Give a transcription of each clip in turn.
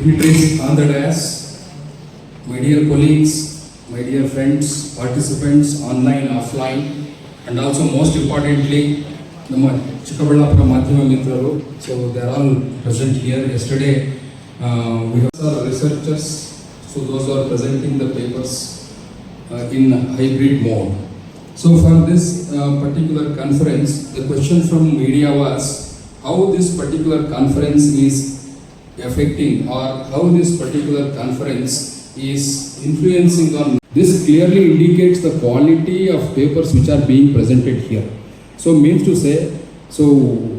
one and all. Dignitaries on the dais, my dear colleagues, my dear friends, participants online, offline, and also most importantly, ನಮ್ಮ ಚಿಕ್ಕಬಳ್ಳಾಪುರ ಮಾಧ್ಯಮ ಮಿತ್ರರು so they are all present here yesterday we have researchers so those are presenting the papers in hybrid mode. So for this uh, particular conference, the question from media was how this particular conference is affecting or how this particular conference is influencing on. This clearly indicates the quality of papers which are being presented here. So means to say, so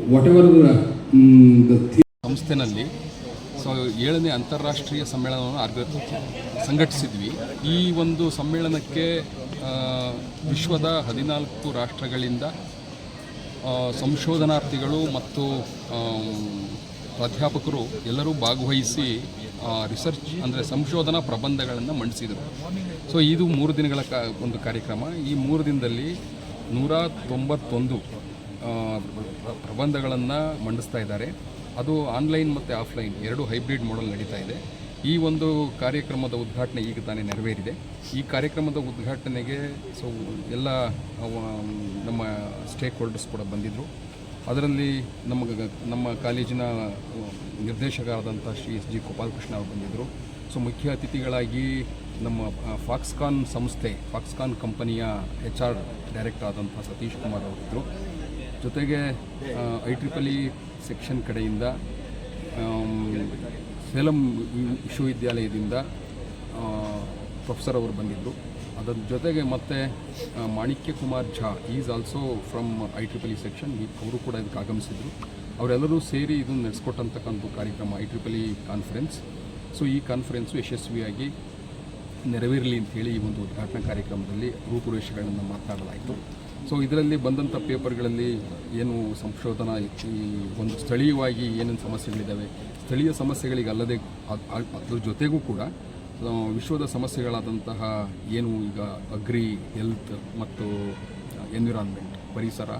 whatever the, mm, the ಸಂಸ್ಥೆನಲ್ಲಿ so ಏಳನೇ ಅಂತಾರಾಷ್ಟ್ರೀಯ ಸಮ್ಮೇಳನವನ್ನು ಆರ್ಗ ಸಂಘಟಿಸಿದ್ವಿ ಈ ಒಂದು ಸಮ್ಮೇಳನಕ್ಕೆ ವಿಶ್ವದ ಹದಿನಾಲ್ಕು ರಾಷ್ಟ್ರಗಳಿಂದ ಸಂಶೋಧನಾರ್ಥಿಗಳು ಮತ್ತು ಪ್ರಾಧ್ಯಾಪಕರು ಎಲ್ಲರೂ ಭಾಗವಹಿಸಿ ರಿಸರ್ಚ್ ಅಂದರೆ ಸಂಶೋಧನಾ ಪ್ರಬಂಧಗಳನ್ನು ಮಂಡಿಸಿದರು. ಸೊ ಇದು ಮೂರು ದಿನಗಳ ಕಾ, ಒಂದು ಕಾರ್ಯಕ್ರಮ. ಈ ಮೂರು ದಿನದಲ್ಲಿ ನೂರ ತೊಂಬತ್ತೊಂದು ಪ್ರಬಂಧಗಳನ್ನು ಮಂಡಿಸ್ತಾ ಇದ್ದಾರೆ. ಅದು ಆನ್ಲೈನ್ ಮತ್ತು ಆಫ್ಲೈನ್ ಎರಡು ಹೈಬ್ರಿಡ್ ಮಾಡಲ್ ನಡೀತಾ ಇದೆ. ಈ ಒಂದು ಕಾರ್ಯಕ್ರಮದ ಉದ್ಘಾಟನೆ ಈಗ ತಾನೇ ನೆರವೇರಿದೆ. ಈ ಕಾರ್ಯಕ್ರಮದ ಉದ್ಘಾಟನೆಗೆ ಸೊ ಎಲ್ಲ ನಮ್ಮ ಸ್ಟೇಕ್ ಹೋಲ್ಡರ್ಸ್ ಕೂಡ ಬಂದಿದ್ದರು ಅದರಲ್ಲಿ ನಮ್ಮ ನಮ್ಮ ಕಾಲೇಜಿನ ನಿರ್ದೇಶಕರಾದಂಥ ಶ್ರೀ ಎಸ್ ಜಿ ಗೋಪಾಲಕೃಷ್ಣ ಅವರು ಬಂದಿದ್ದರು. ಸೊ, ಮುಖ್ಯ ಅತಿಥಿಗಳಾಗಿ ನಮ್ಮ ಫಾಕ್ಸ್ಕಾನ್ ಸಂಸ್ಥೆ, ಫಾಕ್ಸ್ಕಾನ್ ಕಂಪನಿಯ ಎಚ್ ಆರ್ ಡೈರೆಕ್ಟರ್ ಆದಂಥ ಸತೀಶ್ ಕುಮಾರ್ ಅವರಿದ್ದರು ಜೊತೆಗೆ ಐ ಟ್ರಿಪಲ್ ಸೆಕ್ಷನ್ ಕಡೆಯಿಂದ ಸೇಲಂ ವಿಶ್ವವಿದ್ಯಾಲಯದಿಂದ ಪ್ರೊಫೆಸರ್ ಅವರು ಬಂದಿದ್ದರು. ಅದರ ಜೊತೆಗೆ ಮತ್ತೆ Manikya Kumar Jha is also from I triple E section ಅವರು ಕೂಡ ಇದಕ್ಕೆ ಆಗಮಿಸಿದರು. ಅವರೆಲ್ಲರೂ ಸೇರಿ ಇದನ್ನು ನಡೆಸ್ಕೊಟ್ಟಂತಕ್ಕಂಥ ಕಾರ್ಯಕ್ರಮ I triple E conference so ಈ ಕಾನ್ಫರೆನ್ಸು ಯಶಸ್ವಿಯಾಗಿ ನೆರವೇರಲಿ ಅಂತೇಳಿ ಈ ಒಂದು ಉದ್ಘಾಟನಾ ಕಾರ್ಯಕ್ರಮದಲ್ಲಿ ರೂಪುರೇಷೆಗಳನ್ನು ಮಾತನಾಡಲಾಯಿತು. ಸೊ ಇದರಲ್ಲಿ ಬಂದಂಥ ಪೇಪರ್ಗಳಲ್ಲಿ ಏನು ಸಂಶೋಧನಾ, ಈ ಒಂದು ಸ್ಥಳೀಯವಾಗಿ ಏನೇನು ಸಮಸ್ಯೆಗಳಿದ್ದಾವೆ, ಸ್ಥಳೀಯ ಸಮಸ್ಯೆಗಳಿಗೆ ಅಲ್ಲದೆ ಅದ್- ಅದ್ರ ಜೊತೆಗೂ ಕೂಡ ವಿಶ್ವದ ಸಮಸ್ಯೆಗಳಾದಂತಹ ಏನು ಈಗ ಅಗ್ರಿ, ಹೆಲ್ತ್ ಮತ್ತು ಎನ್ವಿರಾನ್ಮೆಂಟ್, ಪರಿಸರ,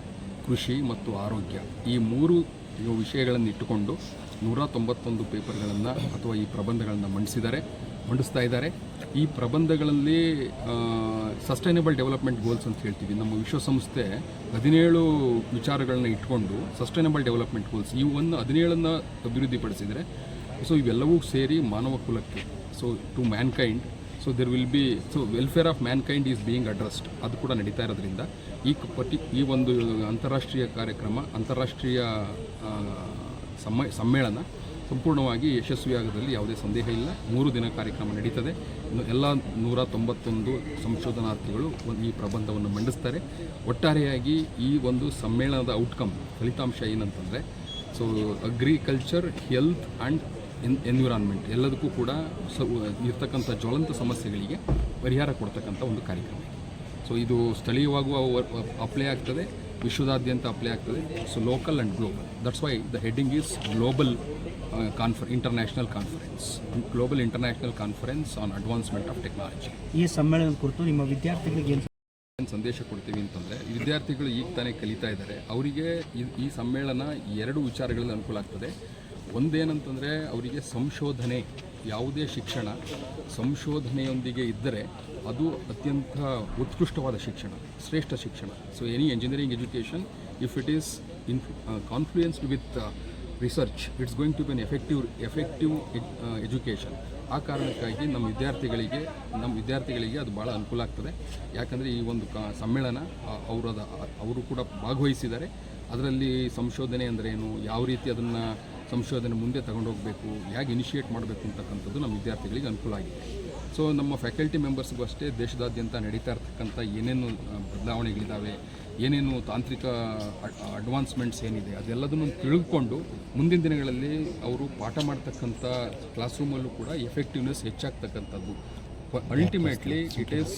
ಕೃಷಿ ಮತ್ತು ಆರೋಗ್ಯ, ಈ ಮೂರು ವಿಷಯಗಳನ್ನು ಇಟ್ಟುಕೊಂಡು ನೂರ ತೊಂಬತ್ತೊಂದು ಪೇಪರ್ಗಳನ್ನು ಅಥವಾ ಈ ಪ್ರಬಂಧಗಳನ್ನು ಮಂಡಿಸಿದ್ದಾರೆ, ಮಂಡಿಸ್ತಾ ಇದ್ದಾರೆ. ಈ ಪ್ರಬಂಧಗಳಲ್ಲಿ ಸಸ್ಟೈನಬಲ್ ಡೆವಲಪ್ಮೆಂಟ್ ಗೋಲ್ಸ್ ಅಂತ ಹೇಳ್ತೀವಿ. ನಮ್ಮ ವಿಶ್ವಸಂಸ್ಥೆ ಹದಿನೇಳು ವಿಚಾರಗಳನ್ನ ಇಟ್ಕೊಂಡು ಸಸ್ಟೈನಬಲ್ ಡೆವಲಪ್ಮೆಂಟ್ ಗೋಲ್ಸ್ ಇವನ್ನು ಹದಿನೇಳನ್ನು ಅಭಿವೃದ್ಧಿಪಡಿಸಿದರೆ, ಸೊ ಇವೆಲ್ಲವೂ ಸೇರಿ ಮಾನವ ಕುಲಕ್ಕೆ so to mankind so there will be so welfare of mankind is being addressed ಅದು ಕೂಡ ನಡೀತಾ ಇರೋದ್ರಿಂದ ಈ ಪಟ್ಟಿ ಈ ಒಂದು ಅಂತಾರಾಷ್ಟ್ರೀಯ ಕಾರ್ಯಕ್ರಮ, ಅಂತಾರಾಷ್ಟ್ರೀಯ ಸಮ್ಮ, ಸಮ್ಮೇಳನ ಸಂಪೂರ್ಣವಾಗಿ ಯಶಸ್ವಿಯಾಗದಲ್ಲಿ ಯಾವುದೇ ಸಂದೇಹ ಇಲ್ಲ. ಮೂರು ದಿನ ಕಾರ್ಯಕ್ರಮ ನಡೀತದೆ. ಎಲ್ಲ ನೂರ ತೊಂಬತ್ತೊಂದು ಸಂಶೋಧನಾರ್ಥಿಗಳು ಒಂದು ಈ ಪ್ರಬಂಧವನ್ನು ಮಂಡಿಸ್ತಾರೆ. ಒಟ್ಟಾರೆಯಾಗಿ ಈ ಒಂದು ಸಮ್ಮೇಳನದ ಔಟ್ಕಮ್ ಫಲಿತಾಂಶ ಏನಂತಂದರೆ so agriculture health and an environment ಎಲ್ಲದಕ್ಕೂ ಕೂಡ ಸ ಇರ್ತಕ್ಕಂಥ ಜ್ವಲಂತ ಸಮಸ್ಯೆಗಳಿಗೆ ಪರಿಹಾರ ಕೊಡ್ತಕ್ಕಂಥ ಒಂದು ಕಾರ್ಯಕ್ರಮ. ಸೊ ಇದು ಸ್ಥಳೀಯವಾಗುವ ಅಪ್ಲೈ ಆಗ್ತದೆ ವಿಶ್ವದಾದ್ಯಂತ ಅಪ್ಲೈ ಆಗ್ತದೆ. So local and global that's why the heading is global confer international conference global international conference on advancement of technology ಈ ಸಮ್ಮೇಳನದ ಕುರಿತು ನಿಮ್ಮ ವಿದ್ಯಾರ್ಥಿಗಳಿಗೆ ಏನು ಏನು ಸಂದೇಶ ಕೊಡ್ತೀವಿ ಅಂತಂದರೆ ವಿದ್ಯಾರ್ಥಿಗಳು ಈಗ ತಾನೇ ಕಲಿತಾ ಇದ್ದಾರೆ. ಅವರಿಗೆ ಈ ಈ ಸಮ್ಮೇಳನ ಎರಡು ವಿಚಾರಗಳಲ್ಲಿ ಅನುಕೂಲ ಆಗ್ತದೆ. ಒಂದೇನಂತಂದರೆ ಅವರಿಗೆ ಸಂಶೋಧನೆ, ಯಾವುದೇ ಶಿಕ್ಷಣ ಸಂಶೋಧನೆಯೊಂದಿಗೆ ಇದ್ದರೆ ಅದು ಅತ್ಯಂತ ಉತ್ಕೃಷ್ಟವಾದ ಶಿಕ್ಷಣ, ಶ್ರೇಷ್ಠ ಶಿಕ್ಷಣ. So any engineering education if it is in confluenced with research it's going to be an effective effective education ಆ ಕಾರಣಕ್ಕಾಗಿ ನಮ್ಮ ವಿದ್ಯಾರ್ಥಿಗಳಿಗೆ ನಮ್ಮ ವಿದ್ಯಾರ್ಥಿಗಳಿಗೆ ಅದು ಭಾಳ ಅನುಕೂಲ ಆಗ್ತದೆ. ಯಾಕಂದರೆ ಈ ಒಂದು ಕ, ಸಮ್ಮೇಳನ ಅವರದ ಅವರು ಕೂಡ ಭಾಗವಹಿಸಿದ್ದಾರೆ. ಅದರಲ್ಲಿ ಸಂಶೋಧನೆ ಅಂದರೆ ಏನು? ಯಾವ ರೀತಿ ಅದನ್ನು ಸಂಶೋಧನೆ ಮುಂದೆ ತಗೊಂಡೋಗಬೇಕು, ಹೇಗೆ ಇನಿಷಿಯೇಟ್ ಮಾಡಬೇಕು ಅಂತಕ್ಕಂಥದ್ದು ನಮ್ಮ ವಿದ್ಯಾರ್ಥಿಗಳಿಗೆ ಅನುಕೂಲ ಆಗಿದೆ. ಸೊ ನಮ್ಮ ಫ್ಯಾಕಲ್ಟಿ ಮೆಂಬರ್ಸ್ಗೂ ಅಷ್ಟೇ ದೇಶದಾದ್ಯಂತ ನಡೀತಾ ಇರ್ತಕ್ಕಂಥ ಏನೇನು ಬದಲಾವಣೆಗಳಿದ್ದಾವೆ ಏನೇನು ತಾಂತ್ರಿಕ ಅಡ್ವಾನ್ಸ್ಮೆಂಟ್ಸ್ ಏನಿದೆ, ಅದೆಲ್ಲದನ್ನು ತಿಳ್ಕೊಂಡು ಮುಂದಿನ ದಿನಗಳಲ್ಲಿ ಅವರು ಪಾಠ ಮಾಡ್ತಕ್ಕಂಥ ಕ್ಲಾಸ್ ರೂಮಲ್ಲೂ ಕೂಡ effectiveness ಹೆಚ್ಚಾಗ್ತಕ್ಕಂಥದ್ದು. Ultimately it is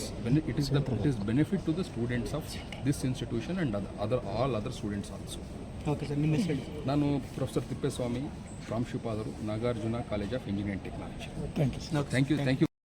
it is the it is benefit to the students of this institution and other all other students also okay sir ನಿಮ್ಮ ಹೆಸರು ನಾನು professor Thippeswamy ಪ್ರಾಂಶುಪಾದರು Nagarjuna college of engineering technology. Thank you thank you thank you